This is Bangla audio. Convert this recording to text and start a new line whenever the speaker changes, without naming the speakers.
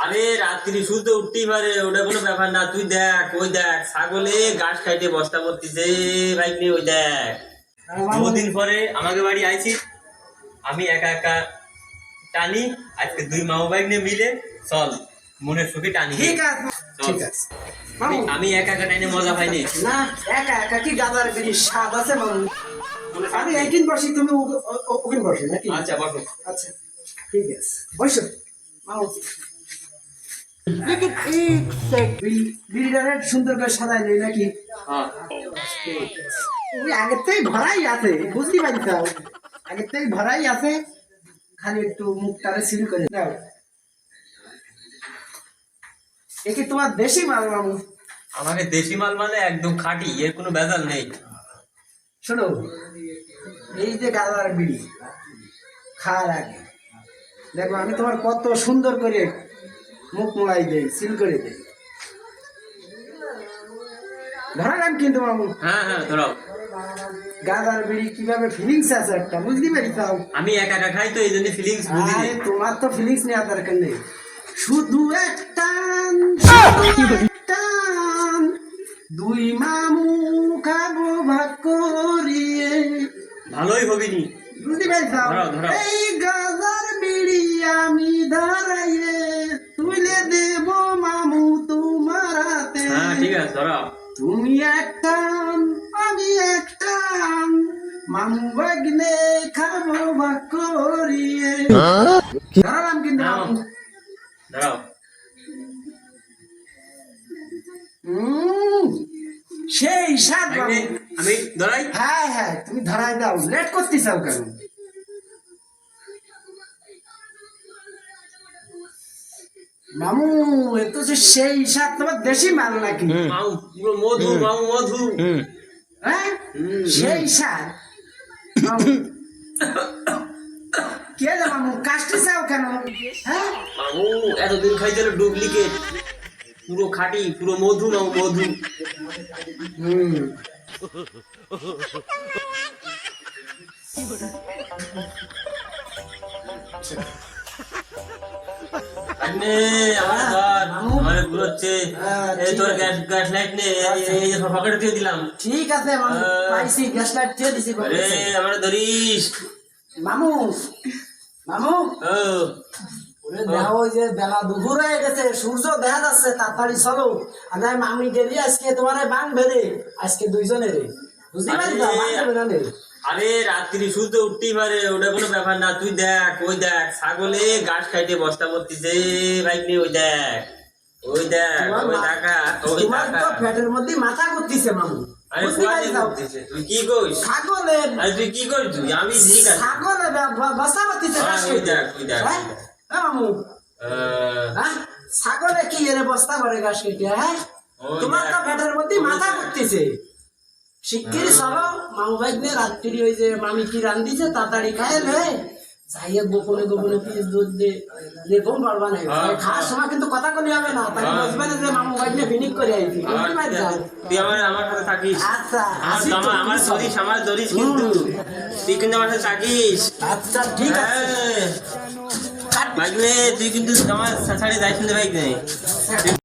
আরে রাত্রি শুতে উঠতেই পারে ওটা কোনো ব্যাপার না তুই দেখ ওই দেখ ছাগলে ঘাস খাইতে বস্তা করতেছে ভাই ওই দেখ। বহুদিন পরে আমাকে বাড়ি আইছি আমি একা একা টানি আজকে দুই মামু বাইক নিয়ে মিলে চল মনের সুখে টানি।
ঠিক আছে ঠিক আছে।
আমি- একা একা টাইনে মজা পাইনি।
না একা একা কি গাদার বিড়ি স্বাদ আছে মামু? আমি একদিন বসি তুমি ওখানে বসে নাকি?
আচ্ছা বসো।
আচ্ছা ঠিক আছে। বসো। মামু। সুন্দর করে সাজাই নেই নাকি?
হ্যাঁ।
ওই আগের থেকে ভরাই আছে বুঝতে পারি আগের থেকে ভরাই আছে খালি একটু মুখটারে সিল করে দাও। একে তোমার দেশি মাল মামু?
আমাকে দেশি মাল মানে একদম খাঁটি এর কোনো ভেজাল নেই।
শোনো এই যে গালার বিড়ি খাওয়ার আগে। দেখো আমি তোমার কত সুন্দর করে মুখ মোড়াই দেয় সিল করে দেই। ধরালাম কিন্তু মামু
হ্যাঁ হ্যাঁ ধরাও
গাদার বিড়ি কীভাবে ফিলিংস আছে একটা বুঝতে পারি তাও?
আমি একা একা খাই তো এই জন্য ফিলিংস বুঝি
আরে তোমার তো ফিলিংস নেওয়া দরকার নেই। শুধু একটা টান দুই মামু খাব ভাগ করিয়ে।
ভালোই হবিনি।
বুঝতে
ধরাও, ধরাও।
এই গাজার বিড়ি আমি ধরাইয়ে তুলে দেব মামু তোমার হাতে
হ্যাঁ ঠিক আছে ধরাও।
তুমি একটা আমি একটা মামু বাগনে খাব ভাগ করিয়ে। ধরালাম কিন্তু উম, সেই
আমি আমি ধরাই?
হ্যাঁ হ্যাঁ তুমি ধরাই দাও। লেট করতে চাও কেন? মামু এ তো সেই স্বাদ তোমার দেশি মাল নাকি?
মাউ পুরো মধু মাউ মধু।
হ্যাঁ? সেই মামু। কে রে মামু কাশতে চাও কেন? হ্যাঁ?
মামু এতদিন খাইছিল ডুপ্লিকেট। পুরো খাঁটি পুরো মধু মাউ মধু।
হুম।
নে আমার ধর আমার ঘুরোচ্ছে এই তোর গ্যাস গ্যাস লাইট নে এই- এই যে পকেটে দিয়ে দিলাম।
ঠিক আছে মামু। পাইছি গ্যাস লাইট দিয়ে দিছি
আরে আমার ধরিস।
মামু মামু।
ও।
ওরে দেখো ওই যে বেলা দুপুর হয়ে গেছে সূর্য দেখা যাচ্ছে তাড়াতাড়ি চলো। আর আমি মামি গেলি আজকে তোমার বাং বেড়ে আজকে দুইজনের। বুঝতে পারি
আরে। রাত্রি শুতে উঠতেই পারে ওটা কোনো ব্যাপার না তুই দেখ ওই দেখ ছাগলে ঘাস খাইতে বস্তা বাইক নিয়ে ওই দেখ ওই দেখ ওই
মা-
টাকা ওই টাকা
তো মধ্যে মাথা করতেছে মামু।
আরে তুই কি আরে তুই কি তুই? আমি ঠিক আছে
ছাগলে বসা করতেছে
হ্যাঁ, ওই দেখ, ওই দেখ,
হ্যাঁ। হ্যাঁ, মামু। ছাগলে কি এর বস্তা করে ঘাস কেটে হ্যাঁ? তোমার তো। পেটের মধ্যে মাথা করতেছে। শিগগির মামু রাত্রি ওই যে মামি কি রান্ধিছে তাড়াতাড়ি খায় রে যাইয়ে গোপনে গোপনে পিস দুধ দে লেবম পারবা না।
হ্যাঁ,
খাওয়ার সময় কিন্তু কথা কলি হবে না
হ্যাঁ।
বুঝবে না যে মামু করে আইছি?
তুই আমার আমার সাথে থাকিস।
আচ্ছা
আমার আমার ধরিস আমার ধরিস কিন্তু। তুই কিন্তু আমার সাথে থাকিস।
আচ্ছা ঠিক আছে।
হ্যাঁ। তুই কিন্তু আমার সাথে যাইস না বাইক নে